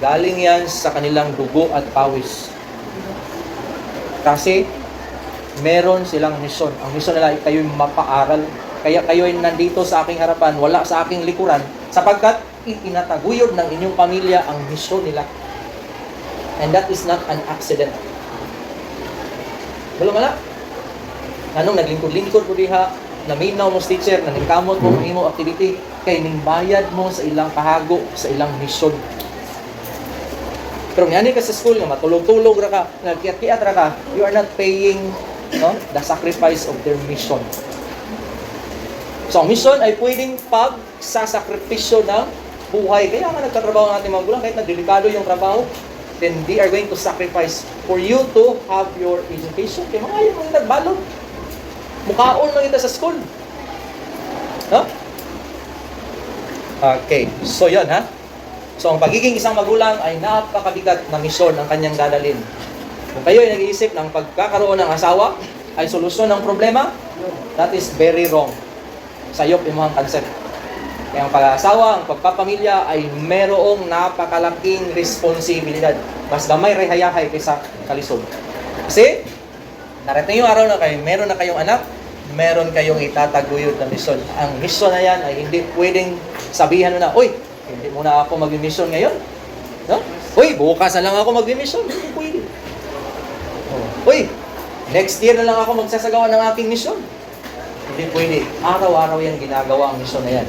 galing yan sa kanilang dugo at pawis. Kasi meron silang misyon. Ang misyon nila ay kayo'y mapaaral. Kaya kayo'y nandito sa aking harapan, wala sa aking likuran, sapagkat itinataguyod ng inyong pamilya ang misyon nila. And that is not an accident. Belum wala? Anong naglingkod-lingkod po diha, naminaw mo sa teacher, naningkamot mo ang imo activity, kay ning bayad mo sa ilang kahago, sa ilang misyon. Pero ngani ka sa school nga matulog-tulog ra ka, nagkiyat-kiyat ra ka, you are not paying no, the sacrifice of their mission. So, ang mission ay pwedeng pag sa sakripisyo ng buhay. Kaya nga nagtatrabaho ang ating mga gulang, kahit na delikado yung trabaho, then they are going to sacrifice for you to have your education. Kaya mga yung mga nagbalot. Mukhaon lang kita sa school. No? Okay. So, yun ha. So, ang pagiging isang magulang ay napakabigat na misyon ang kanyang dadalhin. Kung kayo ay nag-iisip ng pagkakaroon ng asawa ay solusyon ng problema, that is very wrong. Sayop yung mga concept. Kaya ang pag-asawa, ang pagpapamilya ay merong napakalaking responsibilidad. Mas gamay rehayahay kaysa kalisod. Kasi, narating yung araw na kayo, meron na kayong anak, meron kayong itataguyod na misyon. Ang misyon na yan ay hindi pwedeng sabihan mo na, Uy, hindi muna ako mag-mission ngayon. No? Uy, bukas na lang ako mag-mission. Hindi pwede. Oh. Uy, next year na lang ako magsasagawa ng aking mission. Hindi pwede. Araw-araw yan ginagawa ang mission na yan.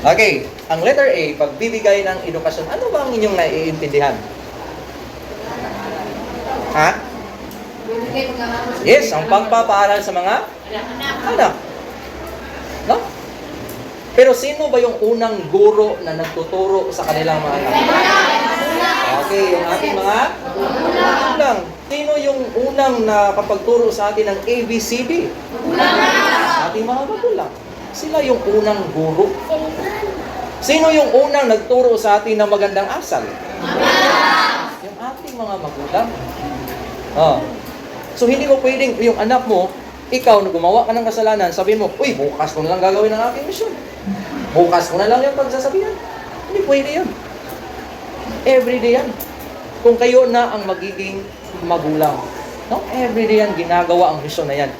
Okay, ang letter A, pagbibigay ng edukasyon, ano ba ang inyong naiintindihan? Ha? Yes, ang pagpapaaral sa mga anak. No? Pero sino ba yung unang guro na nagtuturo sa kanilang mga anak? Okay, yung ating mga magulang. Sino yung unang nakapagturo sa atin ng ABCD? Ating mga magulang. Sila yung unang guro. Sino yung unang nagturo sa atin ng magandang asal? Yung ating mga magulang. Oh. So hindi mo pwedeng yung anak mo, ikaw na gumawa ka ng kasalanan, sabihin mo, uy, bukas ko na lang gagawin ang aking mission. Bukas ko na lang yung pagsasabihan. Hindi pwede yun. Everyday yan. Kung kayo na ang magiging magulang. No? Everyday yan, ginagawa ang mission na yan.